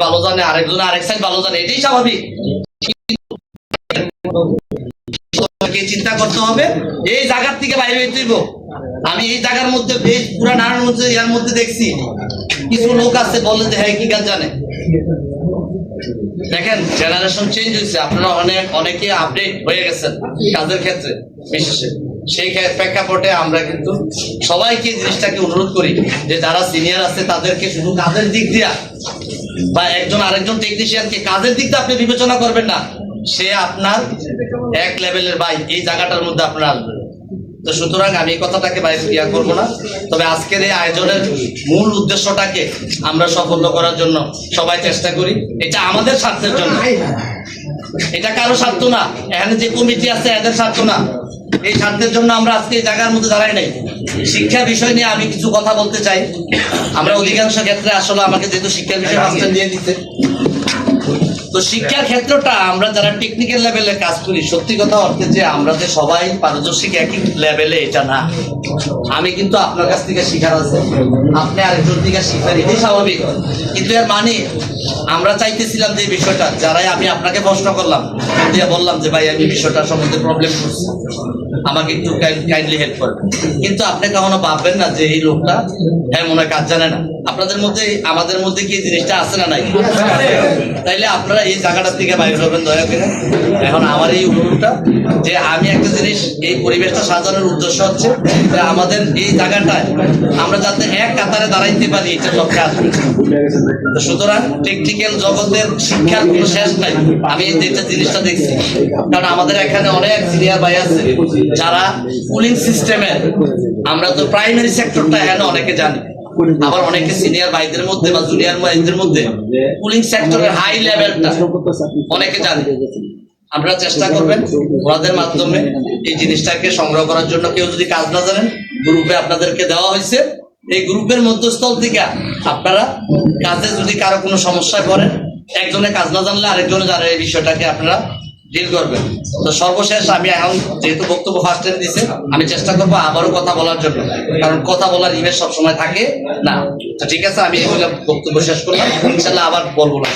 ভালো জানে আরেকজন আরেক সাইড ভালো জানে, এটাই স্বাভাবিক। চিন্তা করতে হবে, এই জায়গার থেকে বাইরে আমি এই জায়গার মধ্যে মধ্যে দেখছি। কিছু লোক আছে, বলে যে হ্যাঁ কি জানে? দেখেন জেনারেশন চেঞ্জ হয়েছে। আপনারা অনেক, অনেকে আপডেট হয়ে গেছেন কাজের ক্ষেত্রে, বিশেষে। সেই ক্ষে- প্রেক্ষাপটে আমরা কিন্তু সবাইকে জিনিসটাকে অনুরোধ করি যে, যারা সিনিয়র আছে, তাদেরকে শুধু কাজের দিক দিয়া বা একজন আরেকজন টেকনিশিয়ানকে কাজের দিক দিয়ে আপনি বিবেচনা করবেন না, সে আপনার এক লেভেলের ভাই, এই জায়গাটার মধ্যে আপনার তো সুতরাং আমি এই কথাটাকে বাইরে ইয়া করব না। তবে আজকের এই আয়োজনের মূল উদ্দেশ্যটাকে আমরা সফল করার জন্য সবাই চেষ্টা করি। এটা আমাদের স্বার্থের জন্য। এটা কারও স্বার্থ না। এখানে যে কমিটি আছে, এদের স্বার্থ না। এই স্বার্থের জন্য আমরা আজকে এই জায়গার মধ্যে দাঁড়াই নাই। শিক্ষা বিষয় নিয়ে আমি কিছু কথা বলতে চাই। আমরা অধিকাংশ ক্ষেত্রে আসলে আমাকে যেহেতু শিক্ষার বিষয়ে নিয়ে দিয়ে দিতে তো শিক্ষার ক্ষেত্রটা আমরা যারা টেকনিক্যাল লেভেলে কাজ করি, সত্যি কথা অর্থে যে আমরা যে সবাই পারদর্শিক একই লেভেলে এটা না। আমি কিন্তু আপনার কাছ থেকে শিখার আছে। আপনি আরেকজন থেকে শিখার, এটাই স্বাভাবিক। কিন্তু এর মানে আমরা চাইতেছিলাম যে বিষয়টা, যারাই আমি আপনাকে প্রশ্ন করলাম দিয়ে বললাম যে ভাই, আমি বিষয়টা সম্বন্ধে প্রবলেম করছি, আমাকে একটু কাইন্ডলি হেল্প করবেন। কিন্তু আপনি কখনো ভাববেন না যে এই লোকটা হ্যাঁ মনে কাজ জানে না। আপনাদের মধ্যে, আমাদের মধ্যে কি জিনিসটা আছে না নাই? তাইলে আপনারা এই জায়গাটা থেকে বাইরে হবেন, দয়া করে। এখন আমার এই অনুরোধটা যে আমি একটা জিনিস, এই পরিবেশটা সাজানোর উদ্দেশ্য হচ্ছে যে আমাদের এই জায়গাটায় আমরা যাতে এক কাতারে দাঁড়াইতে পারি এটা লক্ষ্যে আসবে সুতরাং টেকনিক্যাল জগতের শিক্ষার কোনো শেষ নাই। আমি এই যে জিনিসটা দেখছি। কারণ আমাদের এখানে অনেক সিনিয়র ভাই আছে, যারা কুলিং সিস্টেমের আমরা তো প্রাইমারি সেক্টরটা এখানে অনেকে জানি। আবার অনেকে সিনিয়র ভাইদের মধ্যে বা জুনিয়র ভাইদের মধ্যে কুলিং সেক্টরের হাই লেভেলটা অনেকে জানে। চেষ্টা করবেন ওনাদের মাধ্যমে এই জিনিসটাকে সংগ্রহ করার জন্য। কেউ যদি কাজ না জানেন গ্রুপে আপনাদেরকে দেওয়া হয়েছে। এই গ্রুপের মধ্যস্থল থেকে আপনারা কাজে যদি কারও কোনো সমস্যায় পড়েন একজনে কাজ না জানলে আরেকজনে জানে এই বিষয়টাকে আপনারা ডিল করবেন। তো সর্বশেষ আমি এখন যেহেতু বক্তব্য ফার্স্ট দিয়েছে আমি চেষ্টা করব আবারও কথা বলার জন্য। কারণ কথা বলার ইমেজ সবসময় থাকে না। তো ঠিক আছে, আমি এগুলো বক্তব্য শেষ করলাম। ইনশাল্লাহ আবার বলব না।